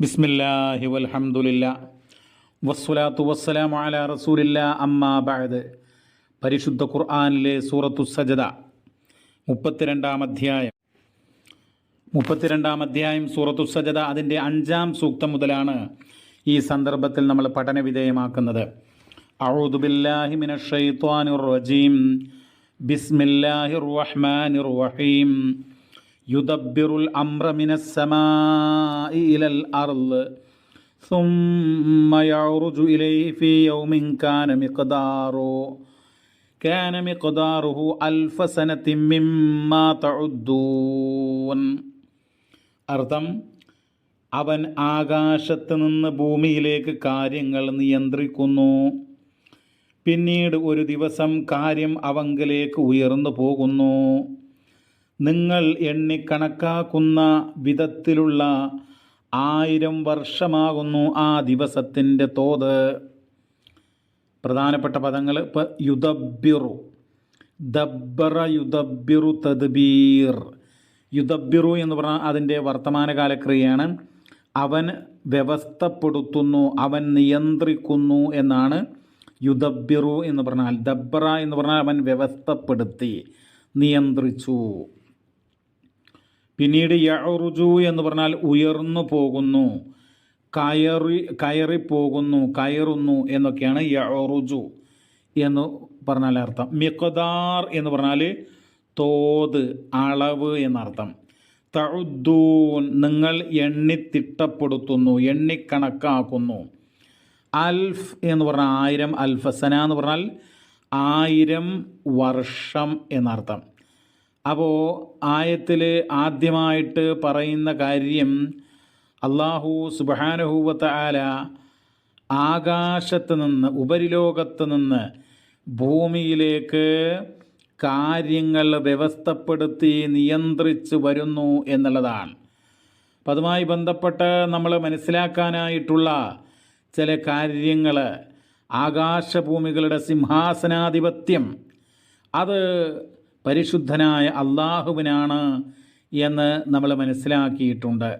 ബിസ്മില്ലാഹി വൽഹംദുലില്ല. വസ്സലാത്തു വസ്സലാം അല റസൂലില്ല. അമ്മാ ബഅദ്. പരിശുദ്ധ ഖുർആനിലെ സൂറത്തു സജദ. മുപ്പത്തിരണ്ടാം അധ്യായം. മുപ്പത്തിരണ്ടാം അധ്യായം സൂറത്തു സജദ അതിന്റെ അഞ്ചാം സൂക്തം മുതലാണ് ഈ സന്ദർഭത്തിൽ നമ്മൾ പഠന വിധേയമാക്കുന്നത്. റജീം. ബിസ്മില്ലാഹിർ റഹ്മാനിർ റഹീം. يدبر الأمر من السماء إلى الأرض ثم يعرج إليه في يوم كان مقداره كان مقداره ألف سنة مما تعدون അർത്ഥം അവൻ ആകാശത്ത് നിന്ന് ഭൂമിയിലേക്ക് കാര്യങ്ങൾ നിയന്ത്രിക്കുന്നു പിന്നീട് ഒരു ദിവസം കാര്യം അവങ്കലേക്ക് ഉയർന്നു പോകുന്നു നിങ്ങൾ എണ്ണിക്കണക്കാക്കുന്ന വിധത്തിലുള്ള ആയിരം വർഷമാകുന്നു ആ ദിവസത്തിന്റെ തോത്. പ്രധാനപ്പെട്ട പദങ്ങൾ ഇപ്പോൾ യുദബിറു ദബ്ബറ യുദബിറു തദ്ബീർ. യുദബിറു എന്ന് പറഞ്ഞാൽ അതിന്റെ വർത്തമാനകാല ക്രിയയാണ്. അവൻ വ്യവസ്ഥപ്പെടുത്തുന്നു അവൻ നിയന്ത്രിക്കുന്നു എന്നാണ് യുദബിറു എന്ന് പറഞ്ഞാൽ. ദബ്ബറ എന്ന് പറഞ്ഞാൽ അവൻ വ്യവസ്ഥപ്പെടുത്തി നിയന്ത്രിച്ചു. പിന്നീട് യറുജു എന്ന് പറഞ്ഞാൽ ഉയർന്നു പോകുന്നു കയറി കയറിപ്പോകുന്നു കയറുന്നു എന്നൊക്കെയാണ് യറുജു എന്ന് പറഞ്ഞാൽ അർത്ഥം. മിഖദാർ എന്ന് പറഞ്ഞാൽ തോത് അളവ് എന്നർത്ഥം. തഴുദ്ദൂൻ നിങ്ങൾ എണ്ണിത്തിട്ടപ്പെടുത്തുന്നു എണ്ണിക്കണക്കാക്കുന്നു. അൽഫ് എന്ന് പറഞ്ഞാൽ ആയിരം അൽഫസന എന്ന് പറഞ്ഞാൽ ആയിരം വർഷം എന്നർത്ഥം. അപ്പോൾ ആയത്തിൽ ആദ്യമായിട്ട് പറയുന്ന കാര്യം അള്ളാഹു സുബാനഹൂവത്ത ആല ആകാശത്ത് നിന്ന് ഉപരിലോകത്ത് നിന്ന് ഭൂമിയിലേക്ക് കാര്യങ്ങൾ വ്യവസ്ഥപ്പെടുത്തി നിയന്ത്രിച്ച് വരുന്നു എന്നുള്ളതാണ്. അപ്പം അതുമായി ബന്ധപ്പെട്ട് നമ്മൾ മനസ്സിലാക്കാനായിട്ടുള്ള ചില കാര്യങ്ങൾ ആകാശഭൂമികളുടെ സിംഹാസനാധിപത്യം. അത് പരിശുദ്ധനായ അള്ളാഹുവിനാണ് എന്ന് നമ്മൾ മനസ്സിലാക്കിയിട്ടുണ്ട്.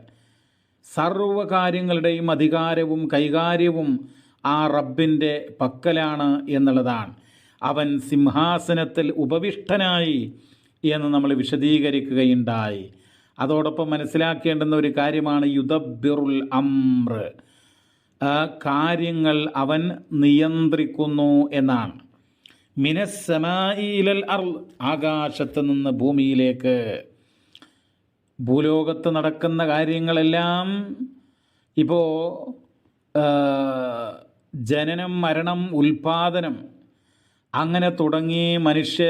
സർവകാര്യങ്ങളുടെയും അധികാരവും കൈകാര്യവും ആ റബ്ബിന്റെ പക്കലാണ് എന്നുള്ളതാണ്. അവൻ സിംഹാസനത്തിൽ ഉപവിഷ്ടനായി എന്ന് നമ്മൾ വിശദീകരിക്കുകയുണ്ടായി. അതോടൊപ്പം മനസ്സിലാക്കേണ്ടുന്ന ഒരു കാര്യമാണ് യുദബിറുൽ അമ്ര കാര്യങ്ങൾ അവൻ നിയന്ത്രിക്കുന്നു എന്നാണ്. മിനസ്സമായിലൽ അർ ആകാശത്ത് നിന്ന് ഭൂമിയിലേക്ക് ഭൂലോകത്ത് നടക്കുന്ന കാര്യങ്ങളെല്ലാം ഇപ്പോൾ ജനനം മരണം ഉൽപാദനം അങ്ങനെ തുടങ്ങി മനുഷ്യ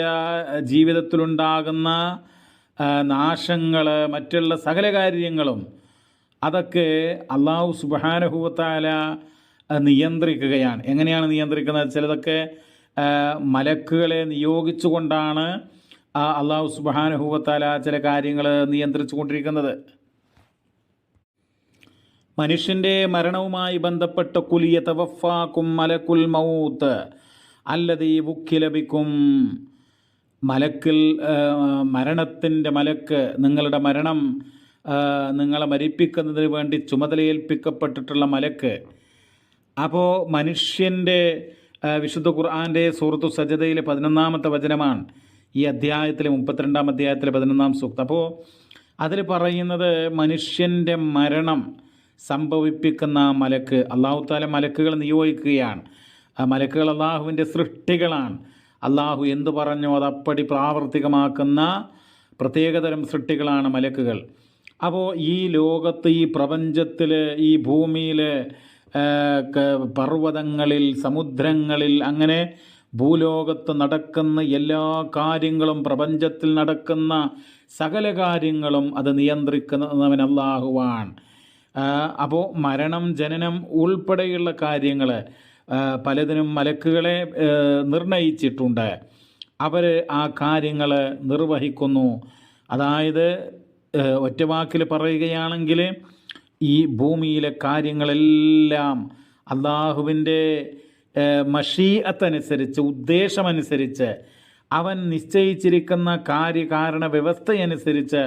ജീവിതത്തിലുണ്ടാകുന്ന നാശങ്ങൾ മറ്റുള്ള സകല കാര്യങ്ങളും അതൊക്കെ അള്ളാഹു സുബാനഹുവത്താല നിയന്ത്രിക്കുകയാണ്. എങ്ങനെയാണ് നിയന്ത്രിക്കുന്നത്? ചിലതൊക്കെ മലക്കുകളെ നിയോഗിച്ചുകൊണ്ടാണ് അള്ളാഹു സുബാനുഭൂവത്താല ചില കാര്യങ്ങൾ നിയന്ത്രിച്ചു കൊണ്ടിരിക്കുന്നത് മനുഷ്യന്റെ മരണവുമായി ബന്ധപ്പെട്ട കുലിയ തവഫാക്കും മലക്കുൽ മൗത്ത് ബുക്കി ലബിക്കും മലക്കിൽ മരണത്തിന്റെ മലക്ക് നിങ്ങളുടെ മരണം നിങ്ങളെ മരിപ്പിക്കുന്നതിന് വേണ്ടി ചുമതലയേൽപ്പിക്കപ്പെട്ടിട്ടുള്ള മലക്ക്. അപ്പോൾ മനുഷ്യന്റെ വിശുദ്ധ ഖുർആാന്റെ സൂറത്തു സജതയിലെ പതിനൊന്നാമത്തെ വചനമാണ്. ഈ അധ്യായത്തിലെ മുപ്പത്തിരണ്ടാം അധ്യായത്തിലെ പതിനൊന്നാം സൂക്തം. അപ്പോൾ അതിൽ പറയുന്നത് മനുഷ്യന്റെ മരണം സംഭവിപ്പിക്കുന്ന മലക്ക് അള്ളാഹു താല മലക്കുകൾ നിയോഗിക്കുകയാണ്. ആ മലക്കുകൾ അള്ളാഹുവിന്റെ സൃഷ്ടികളാണ്. അള്ളാഹു എന്തു പറഞ്ഞോ അതപ്പടി പ്രാവർത്തികമാക്കുന്ന പ്രത്യേകതരം സൃഷ്ടികളാണ് മലക്കുകൾ. അപ്പോൾ ഈ ലോകത്ത് ഈ പ്രപഞ്ചത്തിൽ ഈ ഭൂമിയിൽ പർവതങ്ങളിൽ സമുദ്രങ്ങളിൽ അങ്ങനെ ഭൂലോകത്ത് നടക്കുന്ന എല്ലാ കാര്യങ്ങളും പ്രപഞ്ചത്തിൽ നടക്കുന്ന സകല കാര്യങ്ങളും അത് നിയന്ത്രിക്കുന്നവൻ അള്ളാഹുവാണ് അപ്പോൾ മരണം ജനനം ഉൾപ്പെടെയുള്ള കാര്യങ്ങൾ പലതിനും മലക്കുകളെ നിർണയിച്ചിട്ടുണ്ട്. അവർ ആ കാര്യങ്ങൾ നിർവഹിക്കുന്നു. അതായത് ഒറ്റവാക്കിൽ പറയുകയാണെങ്കിൽ ഈ ഭൂമിയിലെ കാര്യങ്ങളെല്ലാം അള്ളാഹുവിന്റെ മഷീഅത്തനുസരിച്ച് ഉദ്ദേശമനുസരിച്ച് അവൻ നിശ്ചയിച്ചിരിക്കുന്ന കാര്യകാരണ വ്യവസ്ഥയനുസരിച്ച്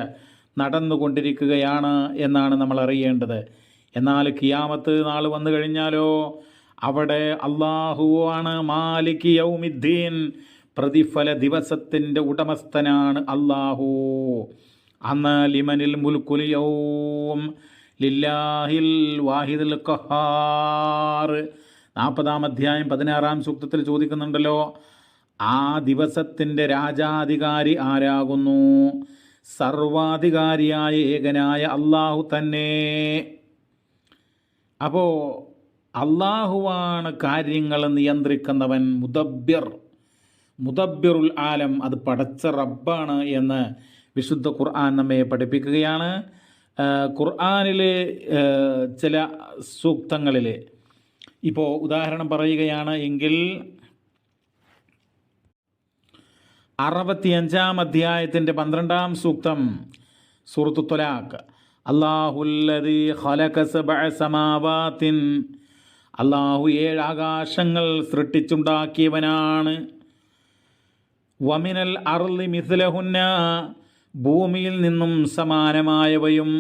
നടന്നുകൊണ്ടിരിക്കുകയാണ് എന്നാണ് നമ്മൾ അറിയേണ്ടത്. എന്നാൽ കിയാമത്ത് നാൾ വന്നു കഴിഞ്ഞാലോ അവിടെ അള്ളാഹുവാണ് മാലിക് യൗമിദ്ദീൻ പ്രതിഫല ദിവസത്തിന്റെ ഉടമസ്ഥനാണ് അള്ളാഹു. അന്ന് ലിമനിൽ മുൽക്കുലിയവും ലില്ലാഹിൽ വാഹിദുൽ ഖഹാർ. നാൽപ്പതാം അധ്യായം പതിനാറാം സൂക്തത്തിൽ ചോദിക്കുന്നുണ്ടല്ലോ ആ ദിവസത്തിന്റെ രാജാധികാരി ആരാകുന്നു? സർവാധികാരിയായ ഏകനായ അള്ളാഹു തന്നെ. അപ്പോൾ അള്ളാഹുവാണ് കാര്യങ്ങൾ നിയന്ത്രിക്കുന്നവൻ മുദബ്യർ മുദബ്യറുൽ ആലം അത് പടച്ച റബ്ബാണ് എന്ന് വിശുദ്ധ ഖുർആൻ നമ്മെ പഠിപ്പിക്കുകയാണ്. ഖുർആാനിലെ ചില സൂക്തങ്ങളിൽ ഇപ്പോൾ ഉദാഹരണം പറയുകയാണ് എങ്കിൽ അറുപത്തിയഞ്ചാം അധ്യായത്തിന്റെ പന്ത്രണ്ടാം സൂക്തം സൂറത്തു തൊലാഖ്. അള്ളാഹുല്ലതി സമാവാത്തിൻ. അള്ളാഹു ഏഴ് ആകാശങ്ങൾ സൃഷ്ടിച്ചുണ്ടാക്കിയവനാണ്. വമിനൽ അർലി മിഥുലഹുന്ന ഭൂമിയിൽ നിന്നും സമാനമായവയും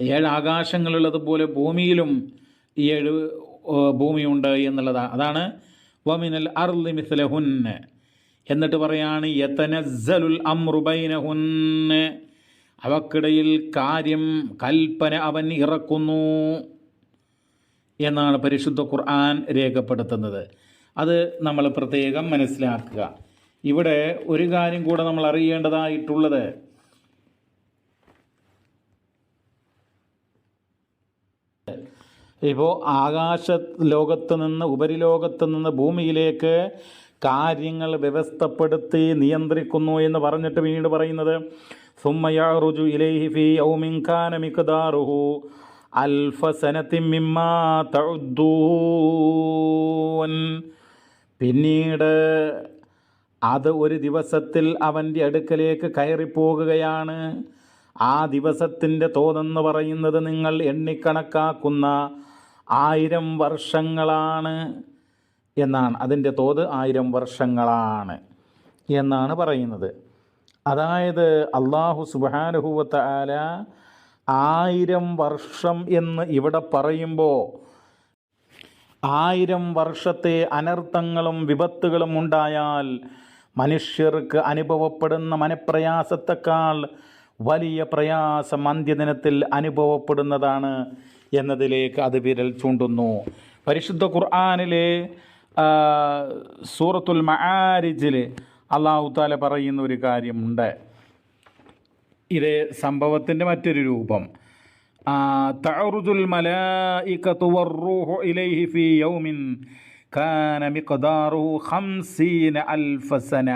ഏഴ് ആകാശങ്ങളുള്ളതുപോലെ ഭൂമിയിലും ഏഴ് ഭൂമിയുണ്ട് എന്നുള്ളതാണ് അതാണ് വമിനൽ അർലി മിഥുലഹുന്ന് എന്നിട്ട് പറയാണ് യതനസ്സലുൽ അമ്രുബൈനഹുന്ന് അവക്കിടയിൽ കാര്യം കൽപ്പന അവൻ ഇറക്കുന്നു എന്നാണ് പരിശുദ്ധ ഖുർആൻ രേഖപ്പെടുത്തുന്നത്. അത് നമ്മൾ പ്രത്യേകം മനസ്സിലാക്കുക. ഇവിടെ ഒരു കാര്യം കൂടെ നമ്മൾ അറിയേണ്ടതായിട്ടുള്ളത്. ഇപ്പോൾ ആകാശ ലോകത്ത് നിന്ന് ഉപരിലോകത്ത് നിന്ന് ഭൂമിയിലേക്ക് കാര്യങ്ങൾ വ്യവസ്ഥപ്പെടുത്തി നിയന്ത്രിക്കുന്നു എന്ന് പറഞ്ഞിട്ട് പിന്നീട് പറയുന്നത് സുമ്മയാറുജു ഇലൈഹി ഫി യൗമിൻ കാന മിഖ്ദാറുഹു അൽഫ സനത്തിൻ മിമ്മാ തഅദ്ദൂൻ പിന്നീട് അത് ഒരു ദിവസത്തിൽ അവന്റെ അടുക്കലേക്ക് കയറിപ്പോകുകയാണ്. ആ ദിവസത്തിന്റെ തോതെന്ന് പറയുന്നത് നിങ്ങൾ എണ്ണിക്കണക്കാക്കുന്ന ആയിരം വർഷങ്ങളാണ് എന്നാണ്. അതിന്റെ തോത് ആയിരം വർഷങ്ങളാണ് എന്നാണ് പറയുന്നത്. അതായത് അള്ളാഹു സുബാനുഹൂവത്ത ആല ആയിരം വർഷം എന്ന് ഇവിടെ പറയുമ്പോൾ ആയിരം വർഷത്തെ അനർത്ഥങ്ങളും വിപത്തുകളും ഉണ്ടായാൽ മനുഷ്യർക്ക് അനുഭവപ്പെടുന്ന മനപ്രയാസത്തെക്കാൾ വലിയ പ്രയാസം അന്ത്യദിനത്തിൽ അനുഭവപ്പെടുന്നതാണ് എന്നതിലേക്ക് അത് വിരൽ ചൂണ്ടുന്നു. പരിശുദ്ധ ഖുർആാനിലെ സൂറത്തുൽ മആരിജിൽ അള്ളാഹു താല പറയുന്ന ഒരു കാര്യമുണ്ട്. ഇത് സംഭവത്തിന്റെ മറ്റൊരു രൂപം. തഅറുജുൽ മലായികതു വറൂഹു ഇലൈഹി ഫീ യൗമിൻ കാന മിഖ്ദാറുഹു ഖംസീന അൽഫസന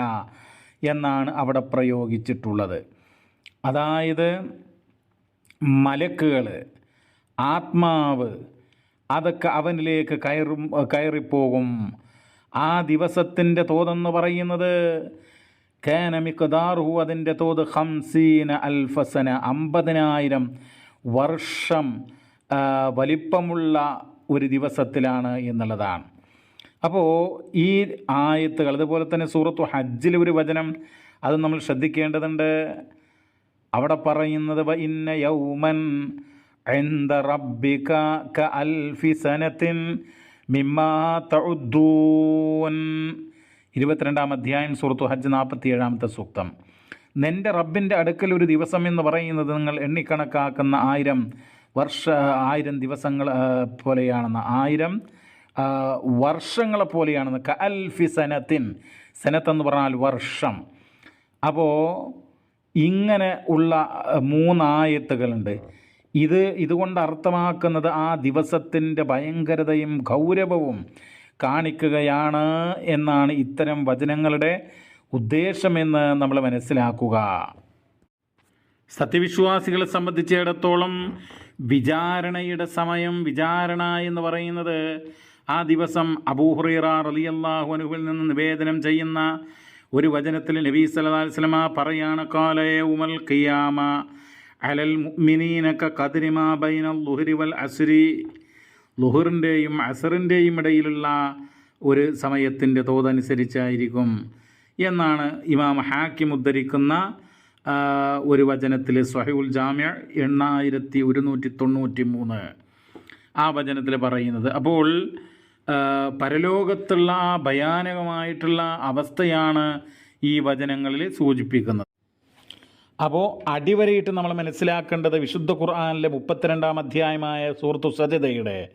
എന്നാണ് അവിടെ പ്രയോഗിച്ചിട്ടുള്ളത്. അതായത് മലക്കുകൾ ആത്മാവ് അതൊക്കെ അവനിലേക്ക് കയറും കയറിപ്പോകും. ആ ദിവസത്തിന്റെ തോതെന്ന് പറയുന്നത് കാനമിക്കദാർഹു അതിന്റെ തോത് ഹംസീന അൽഫസന അമ്പതിനായിരം വർഷം വലിപ്പമുള്ള ഒരു ദിവസത്തിലാണ് എന്നുള്ളതാണ്. അപ്പോൾ ഈ ആയത്തുകൾ അതുപോലെ തന്നെ സൂറത്തു ഹജ്ജിൽ ഒരു വചനം അത് നമ്മൾ ശ്രദ്ധിക്കേണ്ടതുണ്ട്. അവിടെ പറയുന്നത് ഇന്ന യൗമൻ റബ്ബിക ക അൽഫി സനത്തിൻ മിമ്മാ തഉദ്ദൂൻ. ഇരുപത്തിരണ്ടാം അധ്യായം സുഹൃത്തു ഹജ്ജ് നാൽപ്പത്തി ഏഴാമത്തെ സൂക്തം. നിന്റെ റബ്ബിന്റെ അടുക്കൽ ഒരു ദിവസം എന്ന് പറയുന്നത് നിങ്ങൾ എണ്ണിക്കണക്കാക്കുന്ന ആയിരം വർഷ ആയിരം ദിവസങ്ങൾ പോലെയാണെന്ന്. ആയിരം വർഷങ്ങളെ പോലെയാണെന്ന് ക അൽഫി സനത്തിൻ. സനത്ത് എന്ന് പറഞ്ഞാൽ വർഷം. അപ്പോൾ ഇങ്ങനെ ഉള്ള മൂന്നായത്തുകളുണ്ട്. ഇത് ഇതുകൊണ്ട് അർത്ഥമാക്കുന്നത് ആ ദിവസത്തിന്റെ ഭയങ്കരതയും ഗൗരവവും കാണിക്കുകയാണ് എന്നാണ് ഇത്തരം വചനങ്ങളുടെ ഉദ്ദേശമെന്ന് നമ്മൾ മനസ്സിലാക്കുക. സത്യവിശ്വാസികളെ സംബന്ധിച്ചിടത്തോളം വിചാരണയുടെ സമയം വിചാരണ എന്ന് പറയുന്നത് ആ ദിവസം അബൂഹുറൈറ റളിയല്ലാഹു അനുവിൽ നിന്ന് നിവേദനം ചെയ്യുന്ന ഒരു വചനത്തിൽ നബീ വസല്ലമ പറയാണ് കാലേ ഉമൽ ഖിയാമ അലൽ മുഅ്മിനീനക ഖദ്രിമാ ബൈനൽ ളുഹരി വൽ അസ്രി. ലുഹറിന്റെയും അസറിന്റെയും ഇടയിലുള്ള ഒരു സമയത്തിന്റെ തോതനുസരിച്ചായിരിക്കും എന്നാണ് ഇമാം ഹാക്കിം ഉദ്ധരിക്കുന്ന ഒരു വചനത്തിൽ സ്വഹുൽ ജാമ്യ എണ്ണായിരത്തി ഒരുന്നൂറ്റി തൊണ്ണൂറ്റി മൂന്ന് ആ വചനത്തിൽ പറയുന്നത് അപ്പോൾ പരലോകത്തുള്ള ആ ഭയാനകമായിട്ടുള്ള അവസ്ഥയാണ് ഈ വചനങ്ങളിൽ സൂചിപ്പിക്കുന്നത്. അപ്പോൾ അടിവരയിട്ട് നമ്മൾ മനസ്സിലാക്കേണ്ടത് വിശുദ്ധ ഖുർആാനിലെ മുപ്പത്തിരണ്ടാം അധ്യായമായ സുഹൃത്തു സത്യതയുടെ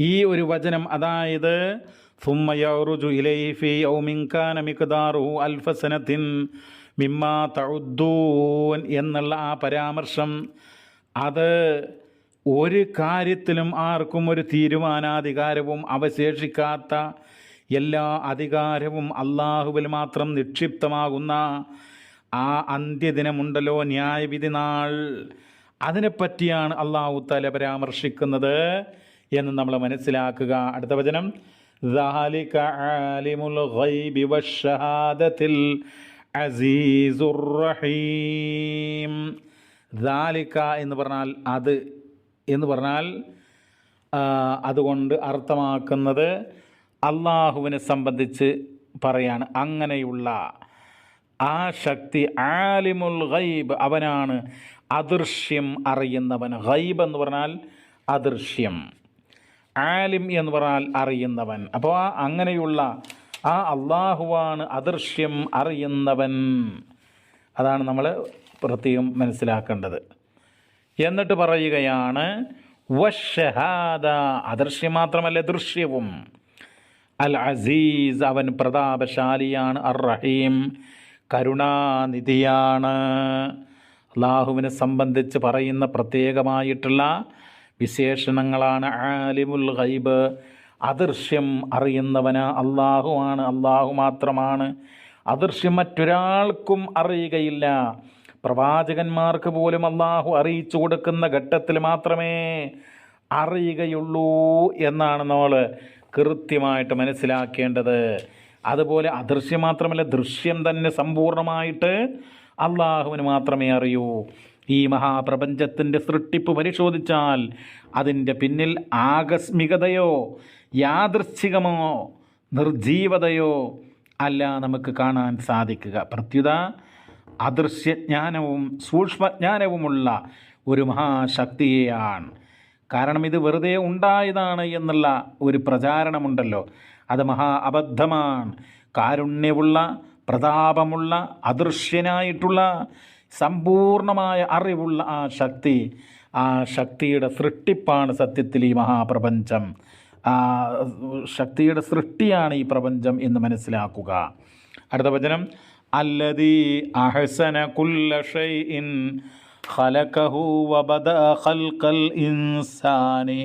ഈ ഒരു വചനം. അതായത് മിമ്മാ എന്നുള്ള ആ പരാമർശം അത് ഒരു കാര്യത്തിലും ആർക്കും ഒരു തീരുമാനാധികാരവും അവശേഷിക്കാത്ത എല്ലാ അധികാരവും അള്ളാഹുവിൽ മാത്രം നിക്ഷിപ്തമാകുന്ന ആ അന്ത്യദിനമുണ്ടല്ലോ ന്യായവിധി നാൾ. അതിനെപ്പറ്റിയാണ് അള്ളാഹു തല പരാമർശിക്കുന്നത് എന്ന് നമ്മൾ മനസ്സിലാക്കുക. അടുത്ത വചനം എന്ന് പറഞ്ഞാൽ അത് എന്ന് പറഞ്ഞാൽ അതുകൊണ്ട് അർത്ഥമാക്കുന്നത് അള്ളാഹുവിനെ സംബന്ധിച്ച് പറയാണ്. അങ്ങനെയുള്ള ആ ശക്തി ആലിമുൽ ഗൈബ് അവനാണ് അദൃശ്യം അറിയുന്നവൻ. ഗൈബ് എന്ന് പറഞ്ഞാൽ അദൃശ്യം. ആലിം എന്ന് പറഞ്ഞാൽ അറിയുന്നവൻ. അപ്പോൾ ആ അങ്ങനെയുള്ള ആ അള്ളാഹുവാണ് അദൃശ്യം അറിയുന്നവൻ. അതാണ് നമ്മൾ പ്രത്യേകം മനസ്സിലാക്കേണ്ടത്. എന്നിട്ട് പറയുകയാണ് വഷഹാദ അദൃശ്യം മാത്രമല്ല ദൃശ്യവും. അൽ അസീസ് അവൻ പ്രതാപശാലിയാണ് അർ റഹീം കരുണാനിധിയാണ്. അള്ളാഹുവിനെ സംബന്ധിച്ച് പറയുന്ന പ്രത്യേകമായിട്ടുള്ള വിശേഷണങ്ങളാണ് ആലിമുൽ ഗൈബ്. അദൃശ്യം അറിയുന്നവന് അള്ളാഹുവാണ് അള്ളാഹു മാത്രമാണ്. അദൃശ്യം മറ്റൊരാൾക്കും അറിയുകയില്ല. പ്രവാചകന്മാർക്ക് പോലും അള്ളാഹു അറിയിച്ചു കൊടുക്കുന്ന ഘട്ടത്തിൽ മാത്രമേ അറിയുകയുള്ളൂ എന്നാണ് നമ്മൾ കൃത്യമായിട്ട് മനസ്സിലാക്കേണ്ടത്. അതുപോലെ അദൃശ്യം മാത്രമല്ല ദൃശ്യം തന്നെ സമ്പൂർണമായിട്ട് അള്ളാഹുവിന് മാത്രമേ അറിയൂ. ഈ മഹാപ്രപഞ്ചത്തിന്റെ സൃഷ്ടിപ്പ് പരിശോധിച്ചാൽ അതിന്റെ പിന്നിൽ ആകസ്മികതയോ യാദൃശ്ചികമോ നിർജീവതയോ അല്ല നമുക്ക് കാണാൻ സാധിക്കുക. പ്രത്യുത അദൃശ്യജ്ഞാനവും സൂക്ഷ്മജ്ഞാനവുമുള്ള ഒരു മഹാശക്തിയെയാണ്. കാരണം ഇത് വെറുതെ ഉണ്ടായതാണ് എന്നുള്ള ഒരു പ്രചാരണമുണ്ടല്ലോ. അത് മഹാ അബദ്ധമാണ്. കാരുണ്യമുള്ള പ്രതാപമുള്ള അദൃശ്യനായിട്ടുള്ള സമ്പൂർണമായ അറിവുള്ള ആ ശക്തി ആ ശക്തിയുടെ സൃഷ്ടിപ്പാണ് സത്യത്തിൽ ഈ മഹാപ്രപഞ്ചം. ആ ശക്തിയുടെ സൃഷ്ടിയാണ് ഈ പ്രപഞ്ചം എന്ന് മനസ്സിലാക്കുക. അടുത്ത വചനം. അല്ലതി അഹസന കുല്ലഷൈ ഖലഖഹു വബദ ഖൽഖൽ ഇൻസാനി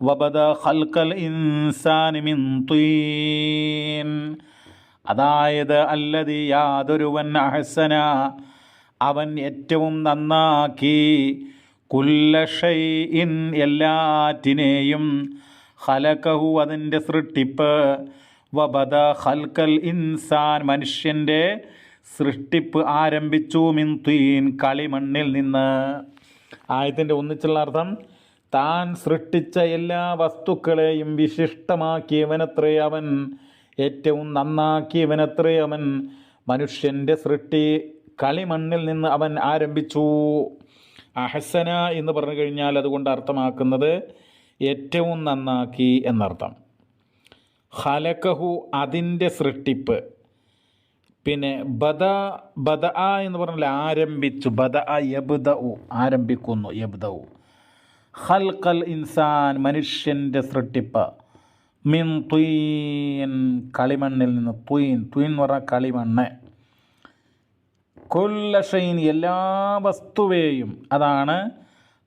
വബദ ഖൽഖൽ ഇൻസാനി മിൻ തീൻ. അതായത് അല്ലതി യാതൊരുവൻ അഹസന അവൻ ഏറ്റവും നന്നാക്കി. കുല്ലഷൈഇൻ എല്ലാറ്റിനെയും ഖലഖഹു അതിന്റെ സൃഷ്ടിപ്പ് വബദ ഖൽക്കൽ ഇൻസാൻ മനുഷ്യന്റെ സൃഷ്ടിപ്പ് ആരംഭിച്ചു മിൻ തീൻ കളിമണ്ണിൽ നിന്ന്. ആയത്തിന്റെ ഒന്നിച്ചുള്ള അർത്ഥം താൻ സൃഷ്ടിച്ച എല്ലാ വസ്തുക്കളെയും വിശിഷ്ടമാക്കിയവനത്രേ അവൻ ഏറ്റവും നന്നാക്കിയവനത്രേ അവൻ. മനുഷ്യന്റെ സൃഷ്ടി കളിമണ്ണിൽ നിന്ന് അവൻ ആരംഭിച്ചു. അഹസന എന്ന് പറഞ്ഞു കഴിഞ്ഞാൽ അതുകൊണ്ട് അർത്ഥമാക്കുന്നത് ഏറ്റവും നന്നാക്കി എന്നർത്ഥം. ഹലക്കഹു അതിന്റെ സൃഷ്ടിപ്പ്. പിന്നെ ബദ ബദ ആ എന്ന് പറഞ്ഞാൽ ആരംഭിച്ചു. ബദ ആ യബുദ ആരംഭിക്കുന്നു യബുദ ഹൽക്കൽ ഇൻസാൻ മനുഷ്യന്റെ സൃഷ്ടിപ്പ്. മിൻ തുയീൻ കളിമണ്ണിൽ നിന്ന് തുയീൻ തുയിൻ എന്ന് പറഞ്ഞാൽ കളിമണ്ണ്. കൊല്ലഷൈൻ എല്ലാ വസ്തുവേയും അതാണ്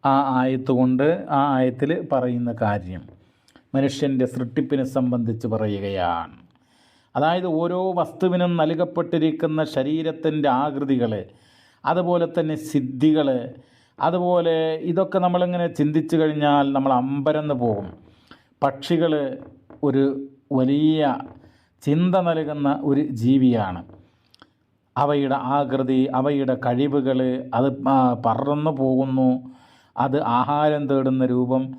ആ ആയത്ത് കൊണ്ട് ആ ആയത്തിൽ പറയുന്ന കാര്യം. മനുഷ്യന്റെ സൃഷ്ടിപ്പിനെ സംബന്ധിച്ച് പറയുകയാണ്. അതായത് ഓരോ വസ്തുവിനും നൽകപ്പെട്ടിരിക്കുന്ന ശരീരത്തിന്റെ ആകൃതികൾ അതുപോലെ തന്നെ സിദ്ധികൾ അതുപോലെ ഇതൊക്കെ നമ്മളിങ്ങനെ ചിന്തിച്ചു കഴിഞ്ഞാൽ നമ്മൾ അമ്പരന്ന് പോകും. പക്ഷികൾ ഒരു വലിയ ചിന്ത നൽകുന്ന ഒരു ജീവിയാണ്. അവയുടെ ആകൃതി അവയുടെ കഴിവുകൾ അത് പറന്നു പോകുന്നു. അത് ആഹാരം തേടുന്ന രൂപം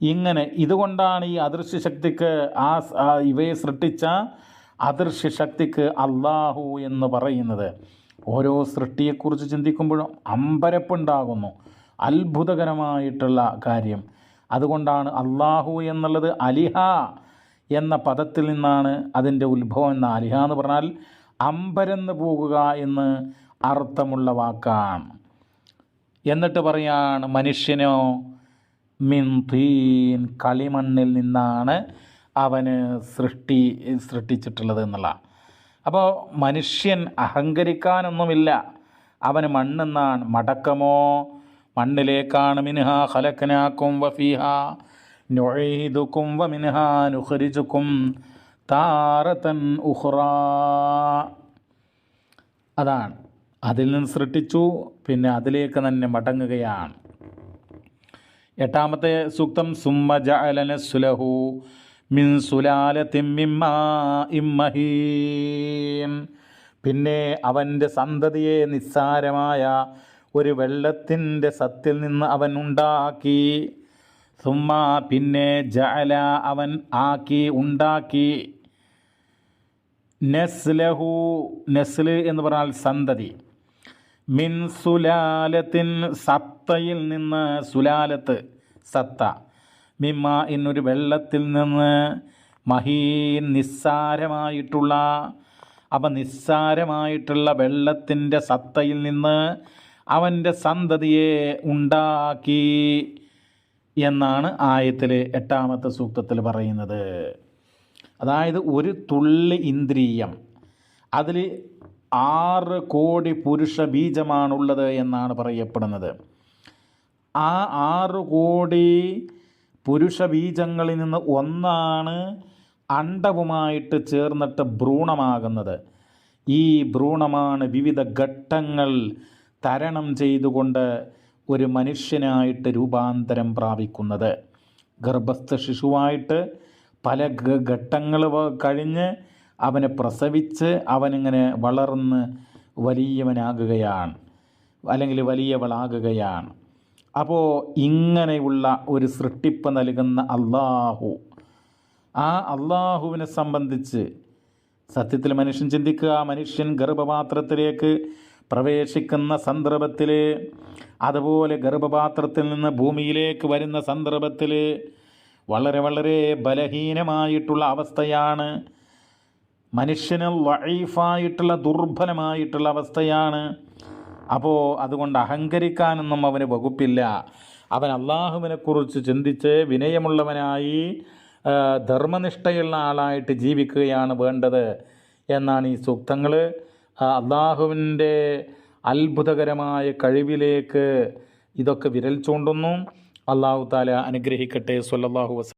ഇങ്ങനെ ഇതുകൊണ്ടാണ് ഈ അദൃശ്യ ശക്തിക്ക് ആ ഇവയെ സൃഷ്ടിച്ച അദൃശ്യ ശക്തിക്ക് അള്ളാഹു എന്ന് പറയുന്നത്. ഓരോ സൃഷ്ടിയെക്കുറിച്ച് ചിന്തിക്കുമ്പോഴും അമ്പരപ്പുണ്ടാകുന്നു. അത്ഭുതകരമായിട്ടുള്ള കാര്യം. അതുകൊണ്ടാണ് അള്ളാഹു എന്നുള്ളത് അലിഹ എന്ന പദത്തിൽ നിന്നാണ് അതിന്റെ ഉത്ഭവം എന്ന അലിഹ എന്ന് പറഞ്ഞാൽ അമ്പരന്ന് പോകുക എന്ന് അർത്ഥമുള്ള വാക്കാണ്. എന്നിട്ട് പറയാണ് മനുഷ്യനോ മിൻ തീൻ കളിമണ്ണിൽ നിന്നാണ് അവന് സൃഷ്ടി സൃഷ്ടിച്ചിട്ടുള്ളത് എന്നുള്ള. അപ്പോൾ മനുഷ്യൻ അഹങ്കരിക്കാനൊന്നുമില്ല. അവന് മണ്ണെന്നാണ് മടക്കമോ? മണ്ണിലേക്കാണ് മിനുഹ ഹലക്കനാക്കും വഫീഹ നൊഴീതുക്കും വ മിനുഹ നുഹരിചുക്കും താറത്തൻ ഉഹ്റ അതാണ്. അതിൽ നിന്ന് സൃഷ്ടിച്ചു പിന്നെ അതിലേക്ക് തന്നെ മടങ്ങുകയാണ്. എട്ടാമത്തെ സൂക്തം സുമ്മ ജഅലന സുലഹു മിൻ സുലാലത്തിൻ മിമ്മാ ഇമ്മഹീൻ പിന്നെ അവന്റെ സന്തതിയെ നിസ്സാരമായ ഒരു വെള്ളത്തിന്റെ സത്തിൽ നിന്ന് അവൻ ഉണ്ടാക്കി. സുമ്മ പിന്നെ ജഅല അവൻ ആക്കി ഉണ്ടാക്കി. നെസ്ലഹു നെസ്ല് എന്ന് പറഞ്ഞാൽ സന്തതി. മിൻ സുലാലത്തിൻ സത്തയിൽ നിന്ന് സുലാലത്ത് സത്ത. മിമ്മ എന്നൊരു വെള്ളത്തിൽ നിന്ന് മഹീൻ നിസ്സാരമായിട്ടുള്ള അപ്പം നിസ്സാരമായിട്ടുള്ള വെള്ളത്തിന്റെ സത്തയിൽ നിന്ന് അവന്റെ സന്തതിയെ ഉണ്ടാക്കി എന്നാണ് ആയത്തിൽ എട്ടാമത്തെ സൂക്തത്തിൽ പറയുന്നത്. അതായത് ഒരു തുള്ളി ഇന്ദ്രിയം അതിൽ ആറ് കോടി പുരുഷ ബീജമാണുള്ളത് എന്നാണ് പറയപ്പെടുന്നത്. ആ ആറ് കോടി പുരുഷ ബീജങ്ങളിൽ നിന്ന് ഒന്നാണ് അണ്ടവുമായിട്ട് ചേർന്നിട്ട് ഭ്രൂണമാകുന്നത്. ഈ ഭ്രൂണമാണ് വിവിധ ഘട്ടങ്ങൾ തരണം ചെയ്തുകൊണ്ട് ഒരു മനുഷ്യനായിട്ട് രൂപാന്തരം പ്രാപിക്കുന്നത്. ഗർഭസ്ഥ ശിശുവായിട്ട് പല ഘട്ടങ്ങൾ കഴിഞ്ഞ് അവനെ പ്രസവിച്ച് അവനിങ്ങനെ വളർന്ന് വലിയവനാകുകയാണ്. അല്ലെങ്കിൽ വലിയവളാകുകയാണ്. അപ്പോൾ ഇങ്ങനെയുള്ള ഒരു സൃഷ്ടിപ്പ് നൽകുന്ന അള്ളാഹു ആ അള്ളാഹുവിനെ സംബന്ധിച്ച് സത്യത്തിൽ മനുഷ്യൻ ചിന്തിക്കുക മനുഷ്യൻ ഗർഭപാത്രത്തിലേക്ക് പ്രവേശിക്കുന്ന സന്ദർഭത്തിൽ അതുപോലെ ഗർഭപാത്രത്തിൽ നിന്ന് ഭൂമിയിലേക്ക് വരുന്ന സന്ദർഭത്തിൽ വളരെ വളരെ ബലഹീനമായിട്ടുള്ള അവസ്ഥയാണ്. മനുഷ്യന് വൈഫായിട്ടുള്ള ദുർബലമായിട്ടുള്ള അവസ്ഥയാണ്. അപ്പോൾ അതുകൊണ്ട് അഹങ്കരിക്കാനൊന്നും അവന് വകുപ്പില്ല. അവൻ അള്ളാഹുവിനെക്കുറിച്ച് ചിന്തിച്ച് വിനയമുള്ളവനായി ധർമ്മനിഷ്ഠയുള്ള ആളായിട്ട് ജീവിക്കുകയാണ് വേണ്ടത് എന്നാണ് ഈ സൂക്തങ്ങൾ അള്ളാഹുവിന്റെ അത്ഭുതകരമായ കഴിവിലേക്ക് ഇതൊക്കെ വിരൽ ചൂണ്ടുന്നു. അള്ളാഹു താല അനുഗ്രഹിക്കട്ടെ. സൊല്ലാഹു വസല്ലം